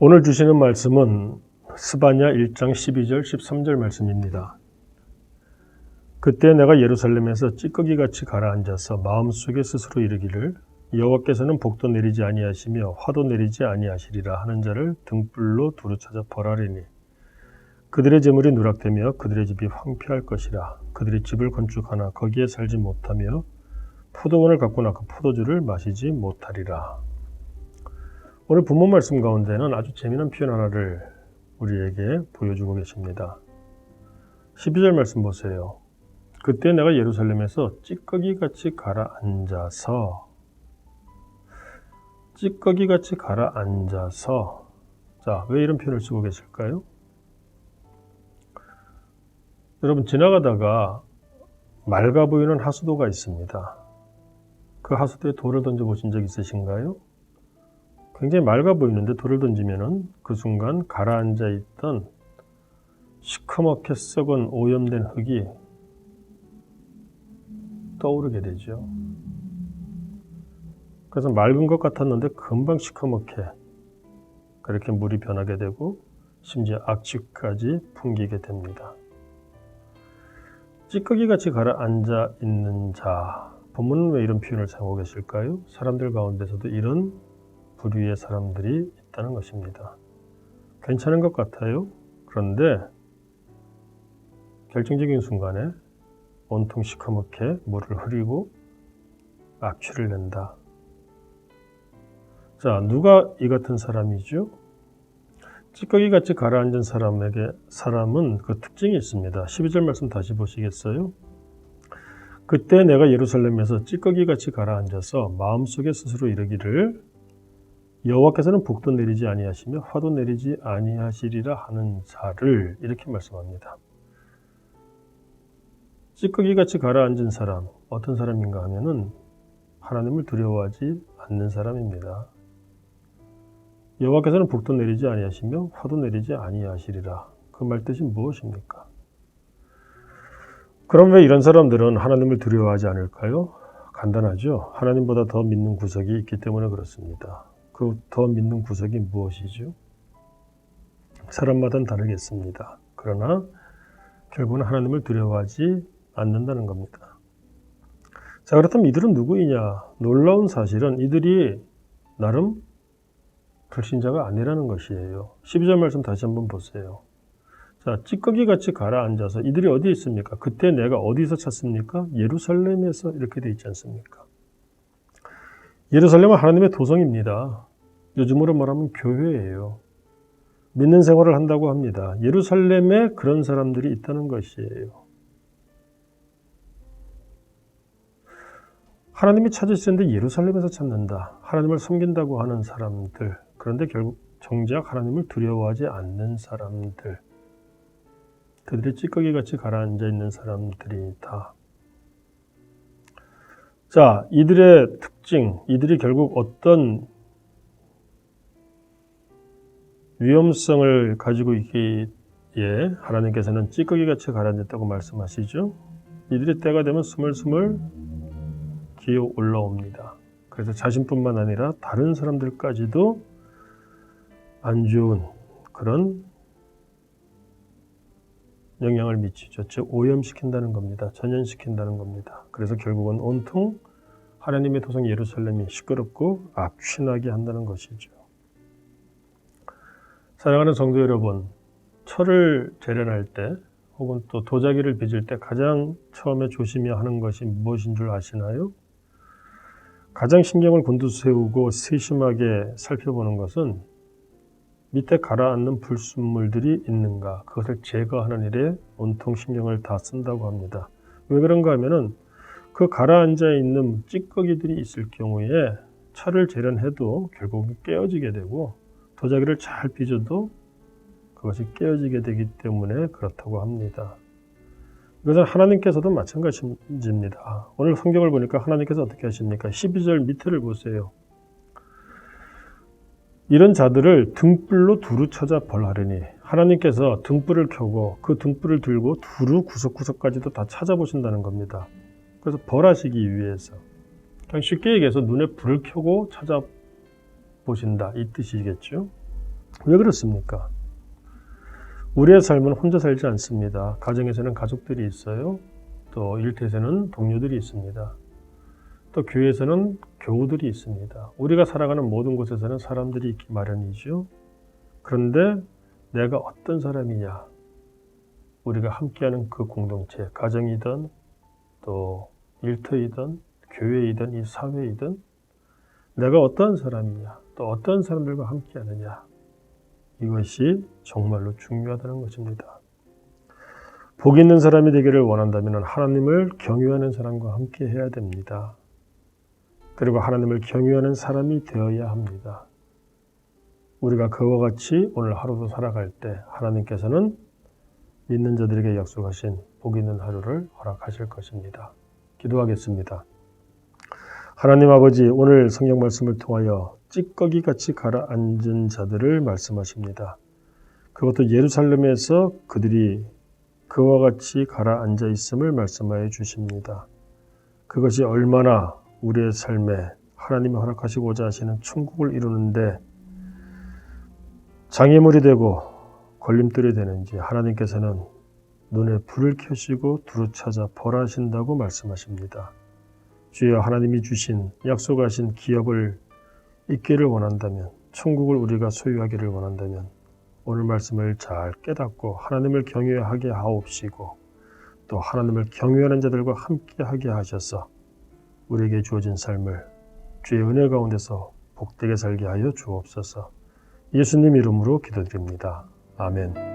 오늘 주시는 말씀은 스바냐 1장 12절 13절 말씀입니다. 그때 내가 예루살렘에서 찌꺼기 같이 가라앉아서 마음속에 스스로 이르기를 여호와께서는 복도 내리지 아니하시며 화도 내리지 아니하시리라 하는 자를 등불로 두루 찾아 벌하리니 그들의 재물이 누락되며 그들의 집이 황폐할 것이라 그들이 집을 건축하나 거기에 살지 못하며 포도원을 갖고 나 그 포도주를 마시지 못하리라. 오늘 본문 말씀 가운데는 아주 재미난 표현 하나를 우리에게 보여주고 계십니다. 12절 말씀 보세요. 그때 내가 예루살렘에서 찌꺼기 같이 가라앉아서 찌꺼기 같이 가라앉아서 자, 왜 이런 표현을 쓰고 계실까요? 여러분 지나가다가 맑아 보이는 하수도가 있습니다. 그 하수도에 돌을 던져 보신 적 있으신가요? 굉장히 맑아 보이는데 돌을 던지면은 그 순간 가라앉아 있던 시커멓게 썩은 오염된 흙이 떠오르게 되죠. 그래서 맑은 것 같았는데 금방 시커멓게 그렇게 물이 변하게 되고 심지어 악취까지 풍기게 됩니다. 찌꺼기같이 가라앉아 있는 자. 본문은 왜 이런 표현을 사용하고 계실까요? 사람들 가운데서도 이런 부류의 사람들이 있다는 것입니다. 괜찮은 것 같아요. 그런데 결정적인 순간에 온통 시커멓게 물을 흐리고 악취를 낸다. 자, 누가 이 같은 사람이죠? 찌꺼기 같이 가라앉은 사람에게 사람은 그 특징이 있습니다. 12절 말씀 다시 보시겠어요? 그때 내가 예루살렘에서 찌꺼기 같이 가라앉아서 마음속에 스스로 이르기를 여호와께서는 복도 내리지 아니하시며 화도 내리지 아니하시리라 하는 자를 이렇게 말씀합니다. 찌꺼기 같이 가라앉은 사람 어떤 사람인가 하면은 하나님을 두려워하지 않는 사람입니다. 여호와께서는 복도 내리지 아니하시며 화도 내리지 아니하시리라. 그 말 뜻이 무엇입니까? 그럼 왜 이런 사람들은 하나님을 두려워하지 않을까요? 간단하죠. 하나님보다 더 믿는 구석이 있기 때문에 그렇습니다. 그 더 믿는 구석이 무엇이죠? 사람마다는 다르겠습니다. 그러나 결국은 하나님을 두려워하지 않는다는 겁니다. 자, 그렇다면 이들은 누구이냐? 놀라운 사실은 이들이 나름 불신자가 아니라는 것이에요. 12절 말씀 다시 한번 보세요. 자, 찌꺼기 같이 가라앉아서 이들이 어디에 있습니까? 그때 내가 어디서 찾습니까? 예루살렘에서 이렇게 돼 있지 않습니까? 예루살렘은 하나님의 도성입니다. 요즘으로 말하면 교회예요. 믿는 생활을 한다고 합니다. 예루살렘에 그런 사람들이 있다는 것이에요. 하나님이 찾으시는데 예루살렘에서 찾는다. 하나님을 섬긴다고 하는 사람들. 그런데 결국 정작 하나님을 두려워하지 않는 사람들. 그들이 찌꺼기 같이 가라앉아 있는 사람들이다. 자, 이들의 특징, 이들이 결국 어떤 위험성을 가지고 있기에 하나님께서는 찌꺼기 같이 가라앉았다고 말씀하시죠. 이들의 때가 되면 스물스물 기어 올라옵니다. 그래서 자신뿐만 아니라 다른 사람들까지도 안 좋은 그런 영향을 미치죠. 즉 오염시킨다는 겁니다. 전염시킨다는 겁니다. 그래서 결국은 온통 하나님의 도성 예루살렘이 시끄럽고 악취나게 한다는 것이죠. 사랑하는 성도 여러분, 철을 재련할 때 혹은 또 도자기를 빚을 때 가장 처음에 조심해야 하는 것이 무엇인 줄 아시나요? 가장 신경을 곤두세우고 세심하게 살펴보는 것은 밑에 가라앉는 불순물들이 있는가 그것을 제거하는 일에 온통 신경을 다 쓴다고 합니다. 왜 그런가 하면은 그 가라앉아 있는 찌꺼기들이 있을 경우에 철을 재련해도 결국은 깨어지게 되고 도자기를 잘 빚어도 그것이 깨어지게 되기 때문에 그렇다고 합니다. 이것은 하나님께서도 마찬가지입니다. 오늘 성경을 보니까 하나님께서 어떻게 하십니까? 12절 밑에를 보세요. 이런 자들을 등불로 두루 쳐자 벌하려니 하나님께서 등불을 켜고 그 등불을 들고 두루 구석구석까지도 다 찾아보신다는 겁니다. 그래서 벌하시기 위해서 그냥 쉽게 얘기해서 눈에 불을 켜고 찾아 보신다 이 뜻이겠죠. 왜 그렇습니까? 우리의 삶은 혼자 살지 않습니다. 가정에서는 가족들이 있어요. 또 일터에서는 동료들이 있습니다. 또 교회에서는 교우들이 있습니다. 우리가 살아가는 모든 곳에서는 사람들이 있기 마련이죠. 그런데 내가 어떤 사람이냐? 우리가 함께하는 그 공동체, 가정이든 또 일터이든 교회이든 이 사회이든 내가 어떤 사람이냐, 또 어떤 사람들과 함께 하느냐 이것이 정말로 중요하다는 것입니다. 복 있는 사람이 되기를 원한다면 하나님을 경유하는 사람과 함께 해야 됩니다. 그리고 하나님을 경유하는 사람이 되어야 합니다. 우리가 그와 같이 오늘 하루도 살아갈 때 하나님께서는 믿는 자들에게 약속하신 복 있는 하루를 허락하실 것입니다. 기도하겠습니다. 하나님 아버지, 오늘 성경 말씀을 통하여 찌꺼기 같이 가라앉은 자들을 말씀하십니다. 그것도 예루살렘에서 그들이 그와 같이 가라앉아 있음을 말씀하여 주십니다. 그것이 얼마나 우리의 삶에 하나님이 허락하시고자 하시는 천국을 이루는데 장애물이 되고 걸림돌이 되는지 하나님께서는 눈에 불을 켜시고 두루 찾아 벌하신다고 말씀하십니다. 주여 하나님이 주신 약속하신 기업을 있기를 원한다면 천국을 우리가 소유하기를 원한다면 오늘 말씀을 잘 깨닫고 하나님을 경외하게 하옵시고 또 하나님을 경외하는 자들과 함께 하게 하셔서 우리에게 주어진 삶을 주의 은혜 가운데서 복되게 살게 하여 주옵소서. 예수님 이름으로 기도드립니다. 아멘.